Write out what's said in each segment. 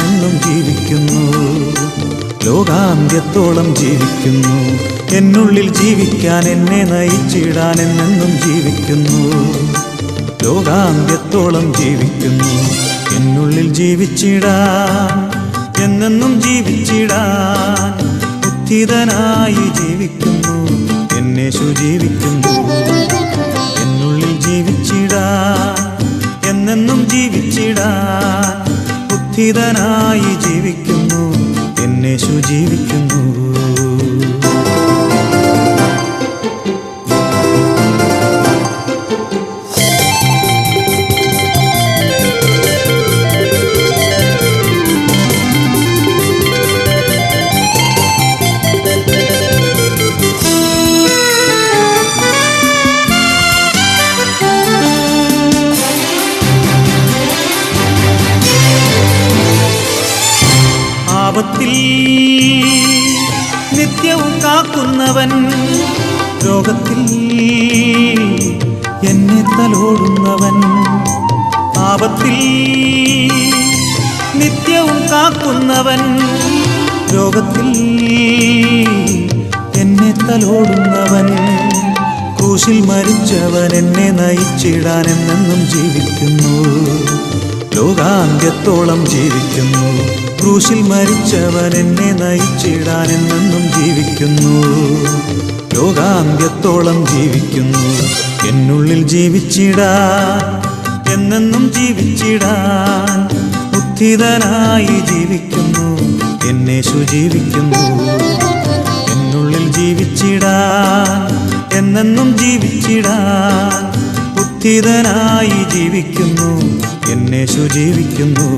എന്നും ജീവിക്കുന്നു. ലോകാന്ത്യത്തോളം ജീവിക്കുന്നു. എന്നുള്ളിൽ ജീവിക്കാൻ എന്നെ നയിച്ചിടാൻ എന്നെന്നും ജീവിക്കുന്നു. ലോകാന്ത്യത്തോളം ജീവിക്കുന്നു. എന്നുള്ളിൽ ജീവിച്ചിടാൻ എന്നെന്നും ജീവിച്ചിടാൻ ബുദ്ധിതനായി ജീവിക്കുന്നു. എന്നെ ശുചീവിക്കുന്നു എന്നുള്ളിൽ ജീവിച്ചിടാൻ എന്നെന്നും ജീവിച്ചിടാൻ ഉദ്ധിതനായി ജീവിക്കുന്നു എന്നെ ജീവിക്കുന്നു മരിച്ചവൻ എന്നെ നയിച്ചിടാൻ എന്നെന്നും ജീവിക്കുന്നു. ലോകാന്ത്യത്തോളം ജീവിക്കുന്നു. ക്രൂശിൽ മരിച്ചവൻ എന്നെ നയിച്ചിടാൻ എന്നെന്നും ജീവിക്കുന്നു. ലോകാന്ത്യത്തോളം ജീവിക്കുന്നു. എന്നുള്ളിൽ ജീവിച്ചിടാൻ എന്നെന്നും ജീവിച്ചിടാൻ ഉദ്ധിതനായി ജീവിക്കുന്നു. എന്നെ സുജീവിക്കുന്നു എന്നുള്ളിൽ ജീവിച്ചിടാൻ എന്നെന്നും ജീവിച്ചിടാൻ ഉത്തിതനായി ജീവിക്കുന്നു. എന്നെ ജീവിക്കുന്നു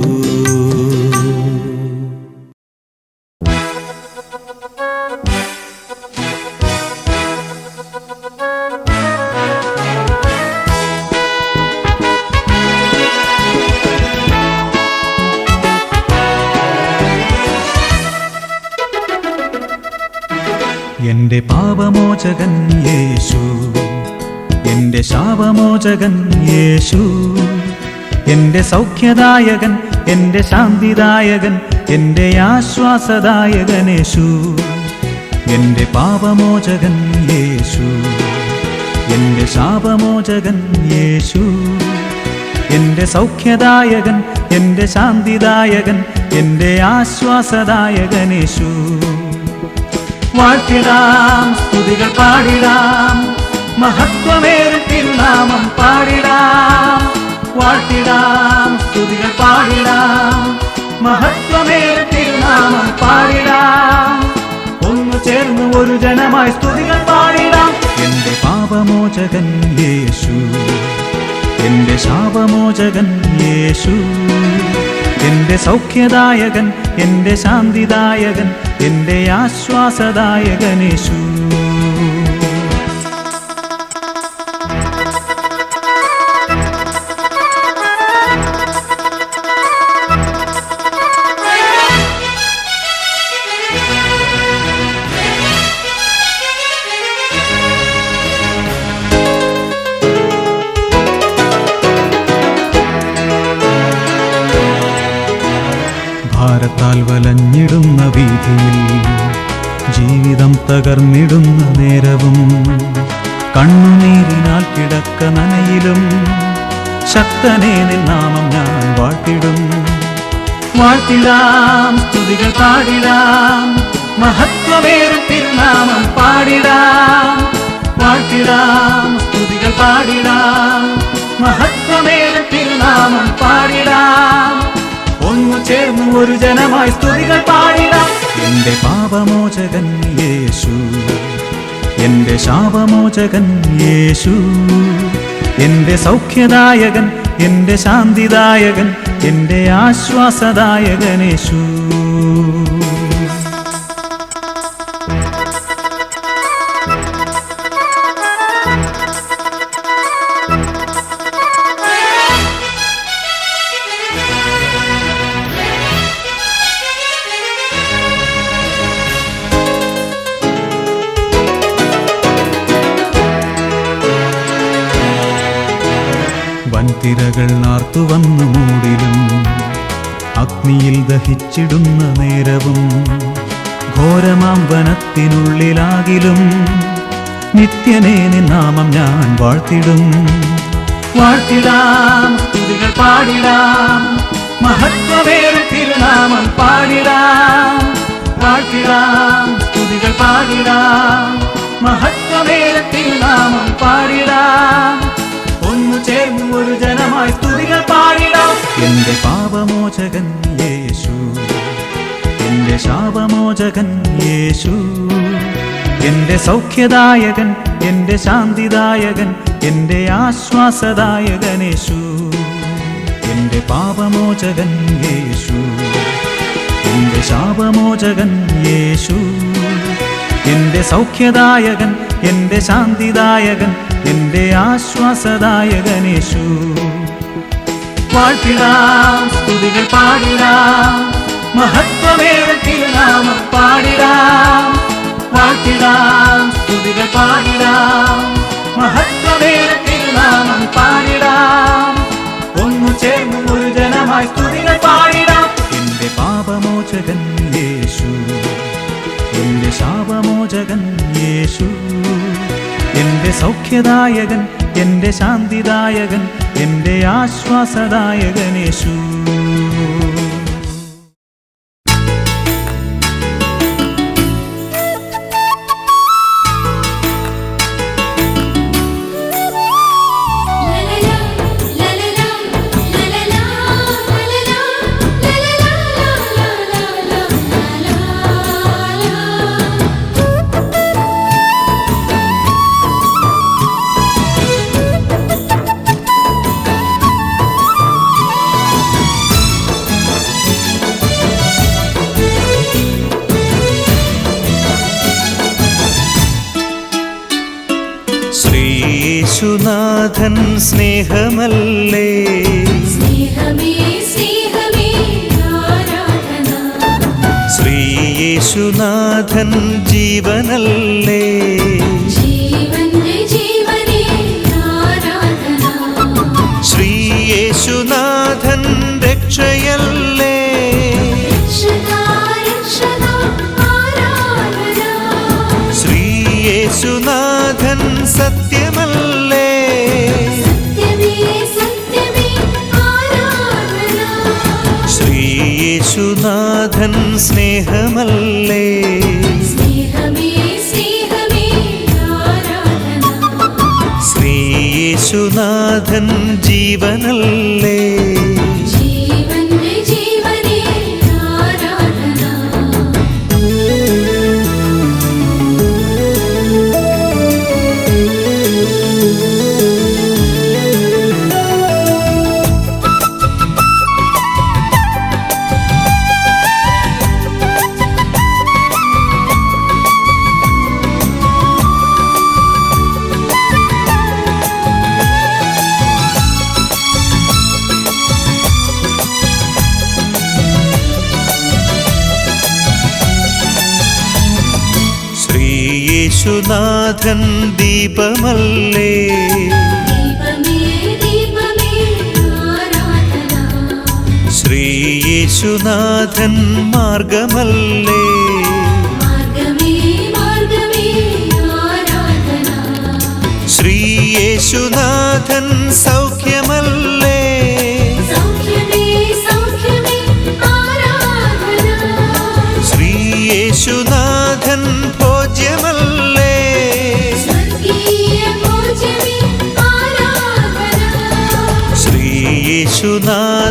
എന്റെ പാപമോചകൻ യേശു. എന്റെ ശാപമോചകൻ യേശു. എന്റെ സൗഖ്യദായകൻ എന്റെ ശാന്തിദായകൻ എന്റെ ആശ്വാസദായകൻ യേശു. എന്റെ പാപമോചകൻ യേശു. എന്റെ ശാപമോചകൻ യേശു. എന്റെ സൗഖ്യദായകൻ എന്റെ ശാന്തിദായകൻ എന്റെ ആശ്വാസദായകൻ യേശു. വാഴ്ത്തിടാം സ്തുതികൾ പാടിടാം മഹത്വമേറും തിരുനാമം പാടിടാം. വാഴ്ത്തിടാം സ്തുതികൾ പാടിടാം മഹത്വമേറും തിരുനാമം പാടിടാം. ഒന്നു ചേർന്ന് ഒരു ജനമായി സ്തുതികൾ പാടിടാം. എന്റെ പാപമോചകൻ യേശു എന്റെ ശാപമോചകൻ യേശു. എന്റെ സൗഖ്യദായകൻ എന്റെ ശാന്തിദായകൻ എന്റെ ആശ്വാസദായകൻ ഭാരത്താൽ വീതിയിൽ ജീവിതം തകർന്നിടുന്ന നേരവും കണ്ണുനീരിനാൽ കിടക്ക നനയിലും ശക്തനെ നാമം ഞാൻ വാഴ്ത്തിടും. വാഴ്ത്തിടാം സ്തുതികൾ പാടിടാം മഹത്വമേറും തിരുനാമം പാടിടാം. വാഴ്ത്തിടാം സ്തുതികൾ പാടിടാം മഹത്വമേറും തിരുനാമം പാടിടാം. ഒന്നു ചേർന്ന് ഒരു ജനമായി സ്തുതികൾ പാടിടാം. എന്റെ പാപമോചകൻ യേശു. എന്റെ ശാപമോചകൻ യേശു. എന്റെ സൗഖ്യദായകൻ എന്റെ ശാന്തിദായകൻ എന്റെ ആശ്വാസദായകൻ യേശു വൻതിരകൾ നാർത്തുവന്നു മൂടിലും. അഗ്നിയിൽ ദഹിച്ചിടുന്ന നേരവും ഘോരമാം വനത്തിനുള്ളിലാകിലും. നിത്യനേ നിന്നാമം ഞാൻ വാഴ്ത്തിടും. വാഴ്ത്തിടാം സ്തുതികൾ പാടിടാം. മഹത്വമേറും തിരുനാമം പാടിടാം. വാഴ്ത്തിടാം സ്തുതികൾ പാടിടാം. മഹത്വമേറും തിരുനാമം പാടിടാം. ഒന്നു ചേർന്ന് ഒരു ജനമായി സ്തുതികൾ പാടിടാം. എന്റെ പാപമോചകൻ യേശു. എന്റെ ശാപമോചകൻ യേശു. എന്റെ സൗഖ്യദായകൻ എന്റെ ശാന്തിദായകൻ എന്റെ ആശ്വാസദായകൻ യേശു. എന്റെ പാപമോചകൻ യേശു. എന്റെ ശാപമോചകൻ യേശു. എന്റെ സൗഖ്യദായകൻ എന്റെ ശാന്തിദായകൻ എന്റെ ആശ്വാസദായകൻ യേശു വാഴ്ത്തിടാം സ്തുതികൾ പാടിടാം മഹത്വമേറെ തിരുനാമം പാടിടാം. വാഴ്ത്തിടാം സ്തുതികൾ പാടിടാം മഹത്വമേറെ തിരുനാമം പാടിടാം. ഒന്നു ചേർന്ന് ഒരു ജനമായി സ്തുതികൾ പാടിടാം. എന്റെ പാപമോചകൻ യേശു. ശാപമോചകൻ യേശു. എന്റെ സൗഖ്യദായകൻ എന്റെ ശാന്തിദായകൻ എന്റെ ആശ്വാസദായകൻ യേശു. സ്നേഹമല്ലേ? സ്നേഹമേ സ്നേഹമേ ശ്രീയേശുനാഥൻ ജീവനല്ലേ? ശ്രീയേശുനാഥൻ സ്നേഹമല്ലേ? ശ്രീയേശുനാഥൻ ജീവനല്ലേ?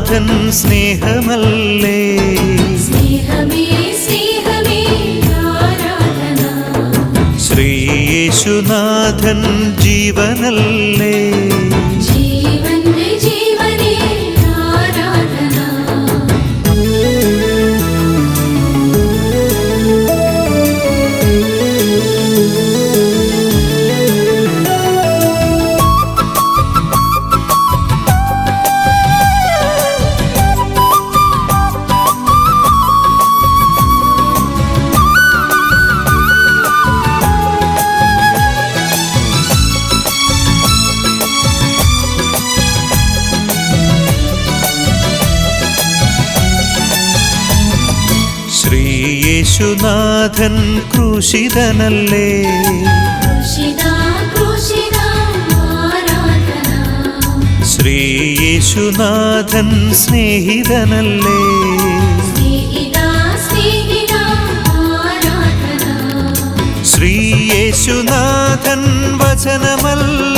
യേശുനാഥൻ സ്നേഹമല്ലേ? ശ്രീ യേശുനാഥൻ ജീവനല്ലേ? യേശുനാഥൻ ക്രൂശിതനല്ലേ? ക്രൂശിതാ ക്രൂശിതാ ശ്രീ യേശുനാഥൻ സ്നേഹിതനല്ലേ? സ്നേഹിതാ സ്നേഹിതാ ശ്രീ യേശുനാഥൻ വചനമല്ലേ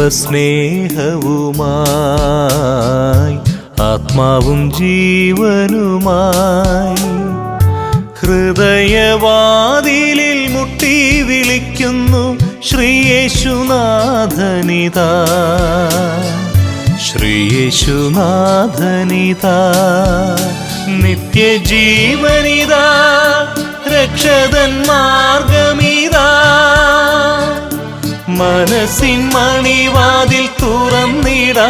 ദൈവസ്നേഹവുമായി ആത്മാവും ജീവനുമായി. ഹൃദയവാതിലിൽ മുട്ടി വിളിക്കുന്നു ശ്രീയേശുനാഥനിതാ. ശ്രീയേശുനാഥനിതാ. നിത്യജീവനിതാ രക്ഷതൻ മാർഗമിതാ. മനസ്സിൻ മണിവാതിൽ തുറന്നിടാ.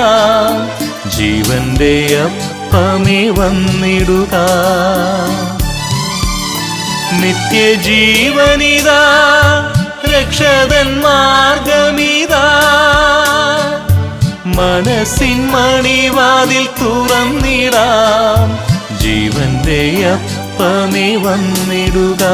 ജീവന്റെ അപ്പമേ വന്നിടുക. നിത്യജീവനിതാ രക്ഷതൻ മാർഗമിതാ. മനസ്സിൻ മണിവാതിൽ തുറന്നിടാം. ജീവന്റെ അപ്പമേ വന്നിടുക.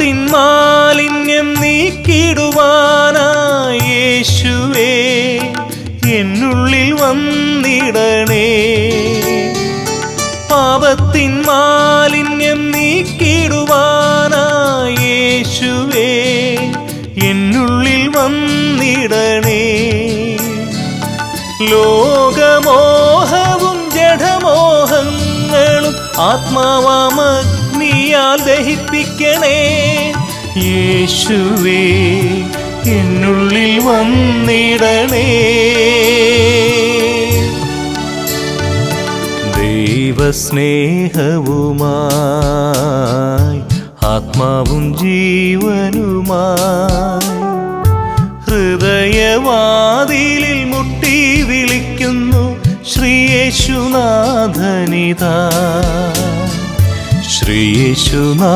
പാപത്തിൻ മാലിന്യം നീക്കിടുവാനായി യേശുവേ എന്നുള്ളിൽ വന്നിടണേ. പാപത്തിൻ മാലിന്യം നീക്കിടുവാനായി യേശുവേ എന്നുള്ളിൽ വന്നിടണേ. ലോകമോഹവും ജഡമോഹങ്ങളും ആത്മാവാമഗ്നിയാൽ ദഹിപ്പിക്കണേ യേശുവേ എന്നുള്ളിൽ വന്നിടണേ. ദൈവസ്നേഹവുമായി ആത്മാവും ജീവനുമായി ഹൃദയവാതിലിൽ മുട്ടി വിളിക്കുന്നു ശ്രീ ശ്രീയേശുനാഥനിതാ. ശ്രീയേശുനാഥനിതാ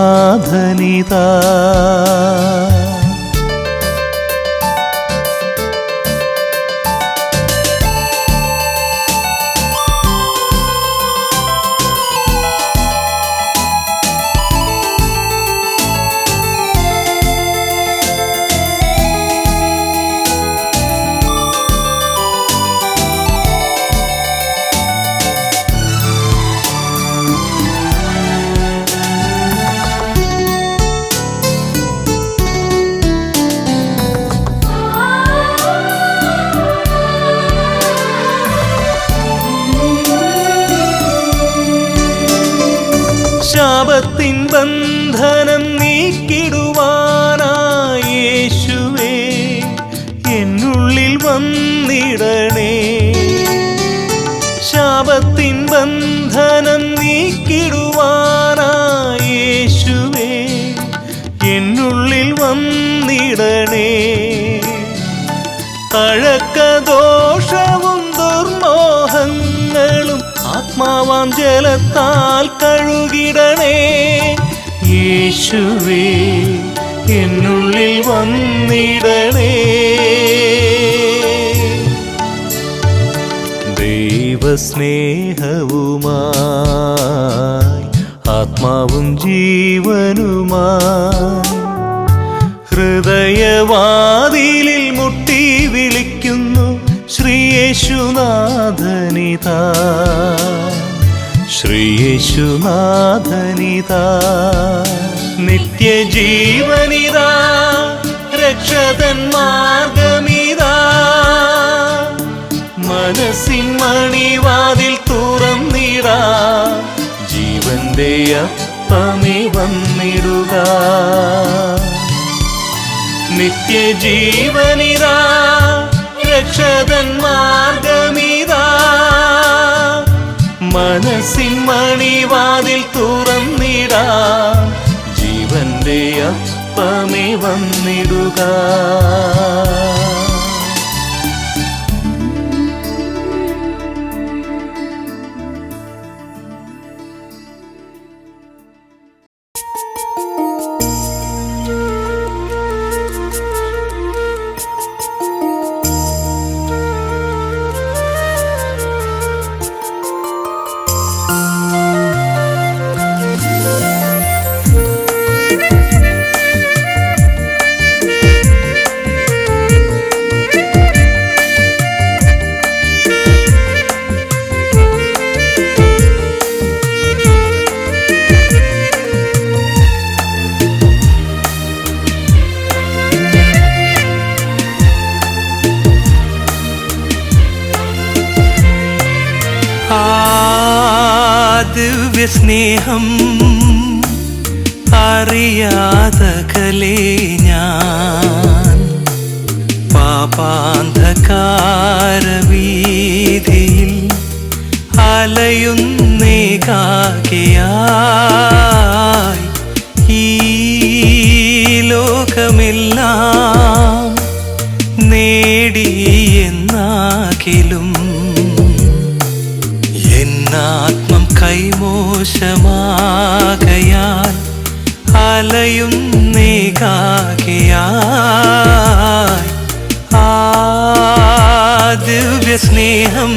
ശാപത്തിൻ ബന്ധനം യേശുവേ എന്നുള്ളിൽ വന്നിടണേ. ദൈവസ്നേഹവുമായി ആത്മാവും ജീവനുമായി ഹൃദയവാതിലിൽ മുട്ടി വിളിക്കുന്നു ശ്രീയേശുനാഥനിതാ ശ്രീയേശുനാഥനിതാ നിത്യജീവനിതാ രക്ഷതൻ മാർഗമിതാ മനസ്സിൻ മണിവാതിൽ തുറന്നിടാ ജീവന്റെ അപ്പമേ വന്നിടുക. നിത്യജീവനിതാ രക്ഷതൻ മാർഗമിതാ മനസ്സിൻ വാതിൽ തുറന്നിടാ. ജീവന്റെ അപ്പമേ വന്നിടുക. എന്നാത്മം കൈമോശമാകയാൽ അലയും അലയുന്നേകാകയായി ആ ദിവ്യസ്നേഹം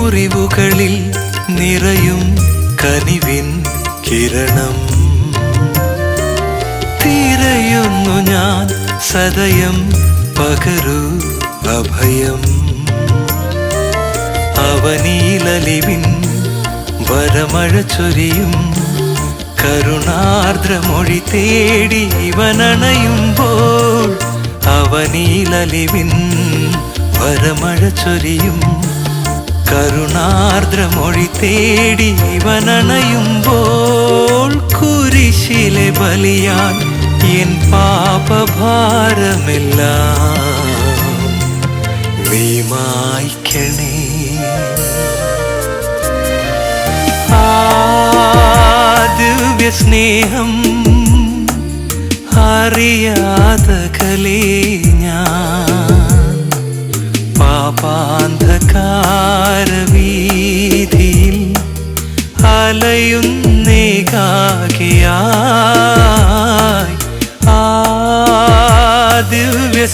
പൂക്കളിൽ നിറയും കനിവിൻ കിരണം. തിരയുന്നു ഞാൻ സദയം പകരു അഭയം. അവനീലലിവിൻ വരമഴ ചൊരിയും കരുണാർദ്രമൊഴി തേടി ഇവനണയുമ്പോൾ അവനീലലിവിൻ വരമഴ ചൊരിയും കരുണാർദ്രമൊഴി തേടി ഇവനണയുമ്പോൾ കുരിശിലെ ബലിയാൻ എൻ പാപഭാരമില്ല നീ മായ്ക്കണേ സ്നേഹം അറിയാതെ സ്നേഹം ഞാൻ ഞാൻ പാപാന്ധകാരവീതിയിൽ അലയുന്നേകാകിയായി ആ ദിവ്യ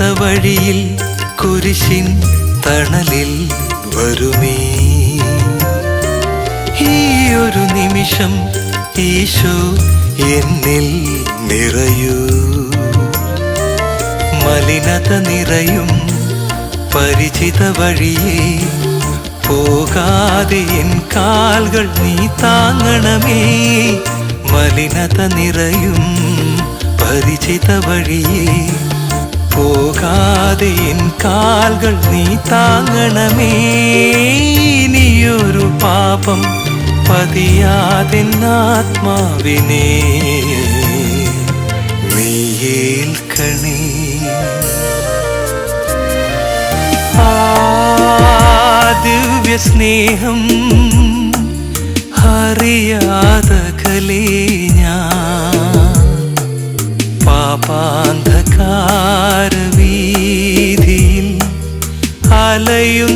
വഴിയിൽ കുരിശിൻ തണലിൽ വരുമേ. ഈ ഒരു നിമിഷം ഈശോ എന്നിൽ നിറയൂ. മലിനത നിറയും പരിചിത വഴിയെ. പോകാതെ എൻ കാൽകൾ നീ താങ്ങണമേ. മലിനത നിറയും പരിചിത വഴിയേ. പോകാതെ എൻ കാൽകൾ നീ താങ്ങണമേ. നീയൊരു പാപം പതിയാതെ നീയേൽക്കണേ ആ ദിവ്യ സ്നേഹം അറിയാതകലേ ഞാൻ. പാപാന്ധകാരവീതിയിൽ അലയുന്നേകാകിയായി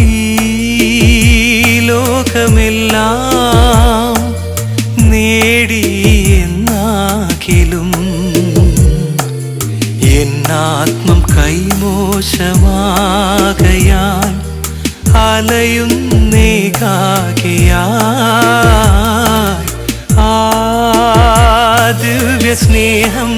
ഈ ലോകമെല്ലാം നേടി എന്നാകിലും എന്നാത്മം കൈമോശമാകയാൽ അലയുന്നേകാകിയായി സ്നേഹം